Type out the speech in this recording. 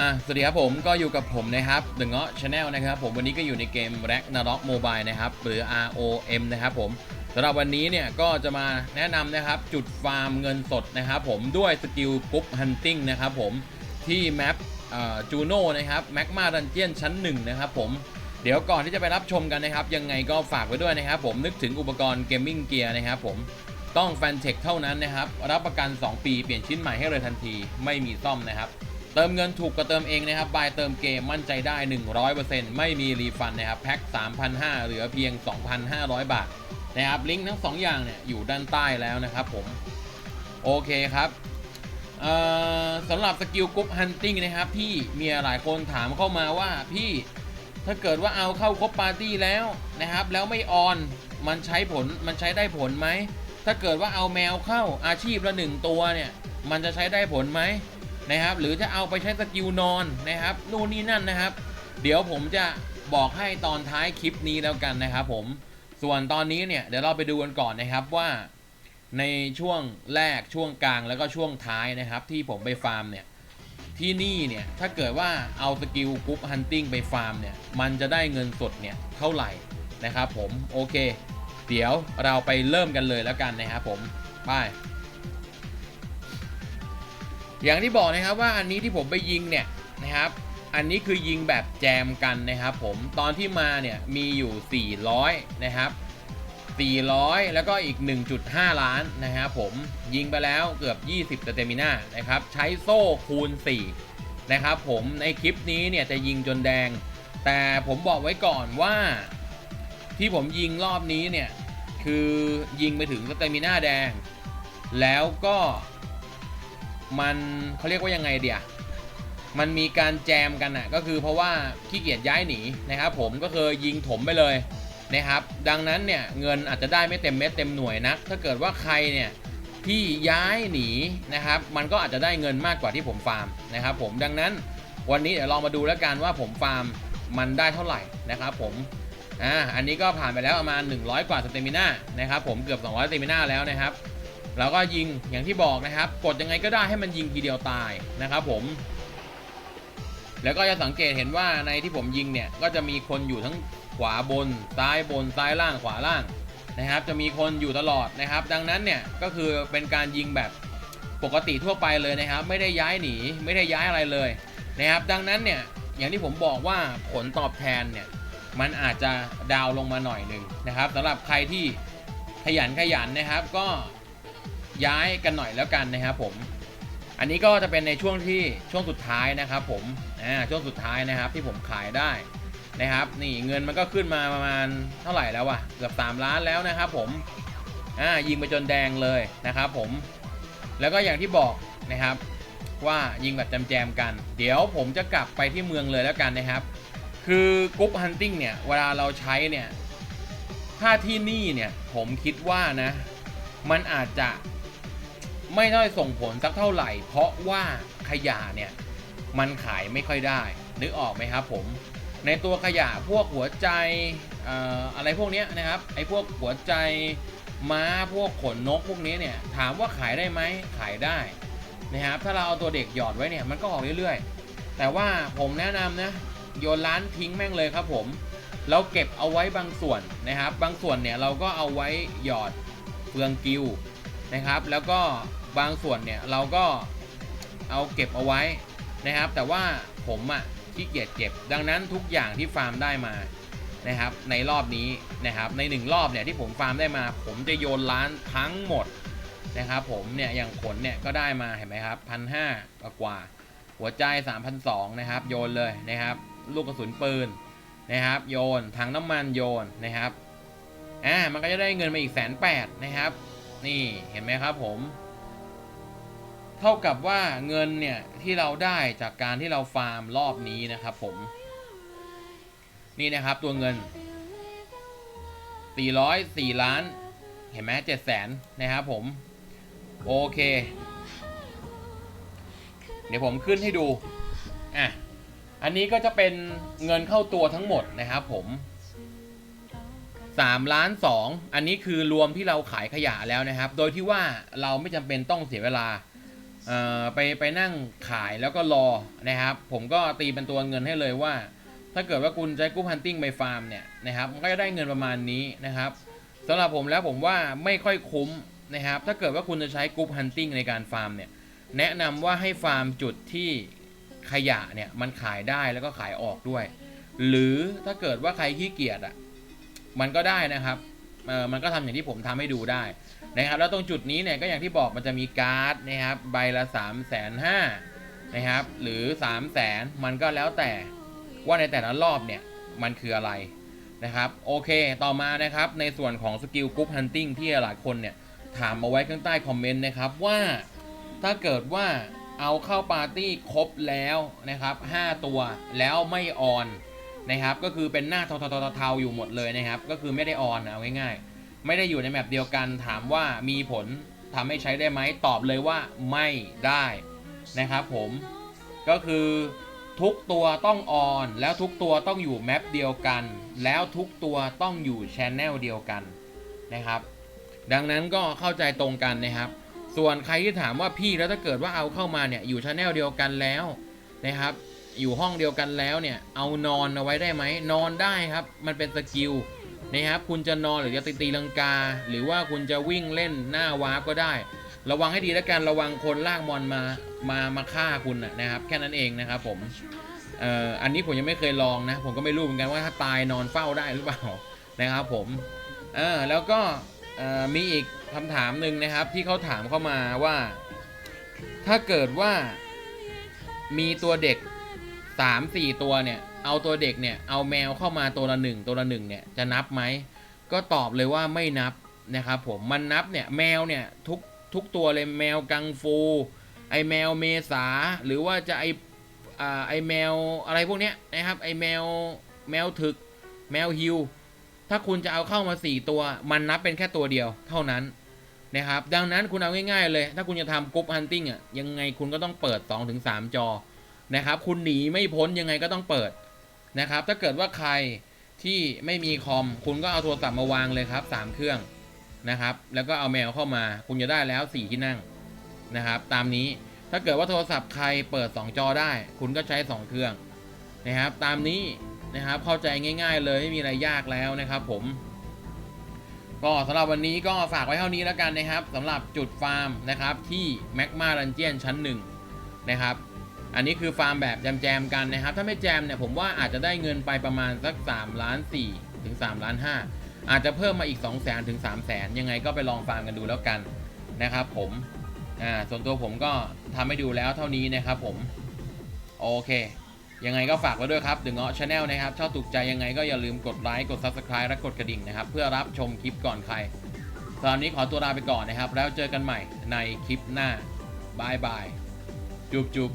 อะสวัสดีครับผมก็อยู่กับผมนะครับ The Ŋa Channel นะครับผมวันนี้ก็อยู่ในเกม Ragnarok Mobile นะครับหรือ ROM นะครับผมสำหรับวันนี้เนี่ยก็จะมาแนะนำนะครับจุดฟาร์มเงินสดนะครับผมด้วยสกิลกรุ๊ปฮันติ n งนะครับผมที่แมปจูโน่นะครับแมกมาดันเจียนชั้น1นะครับผมเดี๋ยวก่อนที่จะไปรับชมกันนะครับ ยังไงก็ฝากไว้ด้วยนะครับผมนึกถึงอุปกรณ์เกมมิ่งเกียร์นะครับผมต้องแฟนเทคเท่านั้นนะครับรับประกัน 2 ปีเปลี่ยนชิ้นใหม่ให้เลยทันทีไม่มีซ่อมนะครับ เติมเงินถูกก็เติมเองนะครับบายเติมเกมมั่นใจได้ 100%ไม่มีรีฟันนะครับแพ็ค3,500เหลือเพียง 2,500 บาทนะครับลิงก์ทั้ง 2 อย่างเนี่ยอยู่ด้านใต้แล้วนะครับผม โอเคครับเอ่อสำหรับสกิลกรุ๊ปฮันติ n งนะครับที่มีหลายคนถามเข้ามาว่าพี่ถ้าเกิดว่าเอาเข้าครบปาร์ตี้แล้วนะครับ แล้วไม่ออนมันใช้ผลมันใช้ได้ผลไหม ถ้าเกิดว่าเอาแมวเข้าอาชีพละหนึ่งตัวเนี่ย มันจะใช้ได้ผลไหม นะครับ หรือจะเอาไปใช้สกิลนอนนะครับนู่นนี่นั่นนะครับ เดี๋ยวผมจะบอกให้ตอนท้ายคลิปนี้แล้วกันนะครับผมส่วนตอนนี้เนี่ยเดี๋ยวเราไปดูกันก่อนนะครับว่า ในช่วงแรกช่วงกลางแล้วก็ช่วงท้ายนะครับ ที่ผมไปฟาร์มเนี่ยที่นี่เนี่ยถ้าเกิดว่าเอาสกิลกรุ๊ปฮันติ n งไปฟาร์มเนี่ยมันจะได้เงินสดเนี่ยเท่าไหร่นะครับผมโอเค เดี๋ยวเราไปเริ่มกันเลยแล้วกันนะครับผมไป อย่างที่บอกนะครับว่าอันนี้ที่ผมไปยิงเนี่ยนะครับ อันนี้คือยิงแบบแจมกันนะครับผมตอนที่มาเนี่ยมีอยู่ 400 นะครับ 400 แล้วก็อีก 1.5 ล้านนะครับผมยิงไปแล้วเกือบ 20 สเตมิน่านะครับ ใช้โซ่คูณ 4 นะครับผมในคลิปนี้เนี่ยจะยิงจนแดง แต่ผมบอกไว้ก่อนว่าที่ผมยิงรอบนี้เนี่ย คือยิงไปถึงสเตมิน่าแดง แล้วก็ มันเขาเรียกว่ายังไงเดียมันมีการแจมกันอะก็คือเพราะว่าขี้เกียจย้ายหนีนะครับผมก็เคยยิงถมไปเลยนะครับ ดังนั้นเนี่ยเงินอาจจะได้ไม่เต็มเม็ดเต็มหน่วยนะถ้าเกิดว่าใครเนี่ยที่ย้ายหนีนะครับ มันก็อาจจะได้เงินมากกว่าที่ผมฟาร์มนะครับผมดังนั้นวันนี้เดี๋ยวลองมาดูแล้วกันว่าผมฟาร์มมันได้เท่าไหร่นะครับผมอ่าอันนี้ก็ผ่านไปแล้วประมาณ 100 กว่าสเตมิน่านะครับผมเกือบ 200สเตมิน่าแล้วนะครับ แล้วก็ยิงอย่างที่บอกนะครับ กดยังไงก็ได้ให้มันยิงทีเดียวตายนะครับผม แล้วก็จะสังเกตเห็นว่าในที่ผมยิงเนี่ยก็จะมีคนอยู่ทั้งขวาบน ซ้ายบนซ้ายล่างขวาล่างนะครับ จะมีคนอยู่ตลอดนะครับ ดังนั้นเนี่ยก็คือเป็นการยิงแบบปกติทั่วไปเลยนะครับ ไม่ได้ย้ายหนีไม่ได้ย้ายอะไรเลยนะครับ ดังนั้นเนี่ยอย่างที่ผมบอกว่าผลตอบแทนเนี่ยมันอาจจะดาวลงมาหน่อยหนึ่งนะครับสำหรับใครที่ขยันขยันนะครับ ก็ ย้ายกันหน่อยแล้วกันนะครับผม อันนี้ก็จะเป็นในช่วงที่ช่วงสุดท้ายนะครับผมอ่าช่วงสุดท้ายนะครับที่ผมขายได้นะครับ นี่เงินมันก็ขึ้นมาประมาณเท่าไหร่แล้ววะเกือบ3ล้านแล้วนะครับผมอ่ายิงไปจนแดงเลยนะครับผม แล้วก็อย่างที่บอกนะครับว่ายิงแบบแจมๆกัน เดี๋ยวผมจะกลับไปที่เมืองเลยแล้วกันนะครับ คือกรุ๊ปฮันติ n งเนี่ย เวลาเราใช้เนี่ย ถ้าที่นี่เนี่ย ผมคิดว่านะ มันอาจจะ ไม่ได้ส่งผลสักเท่าไหร่ เพราะว่าขยะเนี่ยมันขายไม่ค่อยได้นึกออกไหมครับผม ในตัวขยะพวกหัวใจอออะไรพวกนี้นะครับไอ้พวกหัวใจม้าพวกขนนกพวกนี้เนี่ยถามว่าขายได้ไหมขายได้นะครับถ้าเราเอาตัวเด็กหยอดไว้เนี่ยมันก็ออกเรื่อยๆ แต่ว่าผมแนะนำนะโยนร้านทิ้งแม่งเลยครับผม เราเก็บเอาไว้บางส่วนนะครับ บางส่วนเนี่ยเราก็เอาไว้หยอดเฟืองกิว นะครับ แล้วก็บางส่วนเนี่ยเราก็เอาเก็บเอาไว้นะครับ แต่ว่าผมอะ่ะขี้เกียจเก็บ ดังนั้นทุกอย่างที่ฟาร์มได้มานะครับ ในรอบนี้นะครับ ในหนึ่งรอบเนี่ยที่ผมฟาร์มได้มา ผมจะโยนร้านทั้งหมดนะครับ ผมเนี่ยอย่างขนเนี่ยก็ได้มาเห็นไหมครับพันห้ากว่า หัวใจ 3,200นะครับ โยนเลยนะครับ ลูกกระสุนปืนนะครับ โยนถังน้ำมันโยนนะครับอ่ามันก็จะได้เงินมาอีกแสนแปดนะครับ นี่เห็นไหมครับผม เท่ากับว่าเงินเนี่ยที่เราได้จากการที่เราฟาร์มรอบนี้นะครับผม นี่นะครับตัวเงิน 404 ล้าน เห็นไหมเจ็ดแสนนะครับผม โอเค เดี๋ยวผมขึ้นให้ดู อะ อันนี้ก็จะเป็นเงินเข้าตัวทั้งหมดนะครับผม 3ล้าน2อันนี้คือรวมที่เราขายขยะแล้วนะครับ โดยที่ว่าเราไม่จำเป็นต้องเสียเวลาไปไปนั่งขายแล้วก็รอนะครับ ผมก็ตีเป็นตัวเงินให้เลยว่า ถ้าเกิดว่าคุณใช้กรุ๊ปฮันติ้งไปฟาร์มเนี่ยนะครับมันก็จะได้เงินประมาณนี้นะครับสำหรับผมแล้วผมว่าไม่ค่อยคุ้มนะครับ ถ้าเกิดว่าคุณจะใช้กรุ๊ปฮันติ้งในการฟาร์มเนี่ยแนะนำว่าให้ฟาร์มจุดที่ขยะเนี่ยมันขายได้แล้วก็ขายออกด้วย หรือถ้าเกิดว่าใครขี้เกียจอะ มันก็ได้นะครับเออมันก็ทำอย่างที่ผมทำให้ดูได้นะครับ แล้วตรงจุดนี้เนี่ยก็อย่างที่บอกมันจะมีการ์ดนะครับ ใบละ3ามแสนห้านะครับ หรือ3ามแสนมันก็แล้วแต่ว่าในแต่ละรอบเนี่ยมันคืออะไรนะครับ โอเค ต่อมานะครับ ในส่วนของสกิลกรุ๊ปฮันติ้งที่หลายคนเนี่ยถามมาไว้ข้างใต้คอมเมนต์นะครับว่าถ้าเกิดว่าเอาเข้าปาร์ตี้ครบแล้วนะครับ 5 ตัวแล้วไม่ออน นะครับก็คือเป็นหน้าเทาๆๆๆอยู่หมดเลยนะครับ ก็คือไม่ได้ออนเอาง่ายๆ ไม่ได้อยู่ในแมปเดียวกันถามว่ามีผลทำให้ใช้ได้ไหมตอบเลยว่าไม่ได้นะครับผมก็คือทุกตัวต้องออน แล้วทุกตัวต้องอยู่แมปเดียวกัน แล้วทุกตัวต้องอยู่ชแนลเดียวกันนะครับ ดังนั้นก็เข้าใจตรงกันนะครับ ส่วนใครที่ถามว่าพี่แล้วถ้าเกิดว่าเอาเข้ามาเนี่ยอยู่ชแนลเดียวกันแล้วนะครับ อยู่ห้องเดียวกันแล้วเนี่ย เอานอนเอาไว้ได้ไหม นอนได้ครับ มันเป็นสกิลนะครับ คุณจะนอนหรือจะตีตีลังกา หรือว่าคุณจะวิ่งเล่นหน้าวาร์ปก็ได้ ระวังให้ดีแล้วกัน ระวังคนลากมอนมา มา มาฆ่าคุณนะครับ แค่นั้นเองนะครับผม เอ่อ อันนี้ผมยังไม่เคยลองนะ ผมก็ไม่รู้เหมือนกันว่าถ้าตายนอนเฝ้าได้หรือเปล่านะครับผม เออ แล้วก็มีอีกคำถามหนึ่งนะครับที่เขาถามเข้ามาว่า ถ้าเกิดว่ามีตัวเด็ก สามสี่ตัวเนี่ย เอาตัวเด็กเนี่ย เอาแมวเข้ามาตัวละหนึ่งตัวละหนึ่งเนี่ย จะนับไหม ก็ตอบเลยว่าไม่นับนะครับผม มันนับเนี่ยแมวเนี่ยทุกทุกตัวเลยแมวกังฟู ไอแมวเมษา หรือว่าจะไออ่าไอแมวอะไรพวกเนี้ยนะครับ ไอแมวแมวถึก แมวฮิว ถ้าคุณจะเอาเข้ามาสี่ตัว มันนับเป็นแค่ตัวเดียวเท่านั้นนะครับ ดังนั้นคุณเอาง่ายๆเลย ถ้าคุณจะทำกรุ๊ปฮันติ้งอะยังไงคุณก็ต้องเปิด 2-3 จอ นะครับ คุณหนีไม่พ้นยังไงก็ต้องเปิดนะครับ ถ้าเกิดว่าใครที่ไม่มีคอม คุณก็เอาโทรศัพท์มาวางเลยครับสามเครื่องนะครับ แล้วก็เอาแมวเข้ามา คุณจะได้แล้วสี่ที่นั่งนะครับ ตามนี้ถ้าเกิดว่าโทรศัพท์ใครเปิด 2 จอได้ คุณก็ใช้ 2 เครื่องนะครับ ตามนี้นะครับเข้าใจง่าย ๆ เลยไม่มีอะไรยากแล้วนะครับ ผม ก็สำหรับวันนี้ก็ฝากไว้เท่านี้แล้วกันนะครับสำหรับจุดฟาร์มนะครับที่แมกมารันเจียนชั้นหนึ่งนะครับ อันนี้คือฟาร์มแบบแจมๆกันนะครับ ถ้าไม่แจมเนี่ยผมว่าอาจจะได้เงินไปประมาณสัก3ล้าน4ถึง3ล้าน5อาจจะเพิ่มมาอีก 2 0 0 0 0ถึง3 0 0 0 0ยังไงก็ไปลองฟาร์มกันดูแล้วกันนะครับผมอ่าส่วนตัวผมก็ทำให้ดูแล้วเท่านี้นะครับผม โอเค ยังไงก็ฝากไว้ด้วยครับดึงเงาะชาแนลนะครับชอบถูกใจยังไงก็อย่าลืมกดไลค์กด Subscribe และกดกระดิ่งนะครับเพื่อรับชมคลิปก่อนใครตอนนี้ขอตัวลาไปก่อนนะครับ แล้วเจอกันใหม่ในคลิปหน้าบายบายจุบจุบ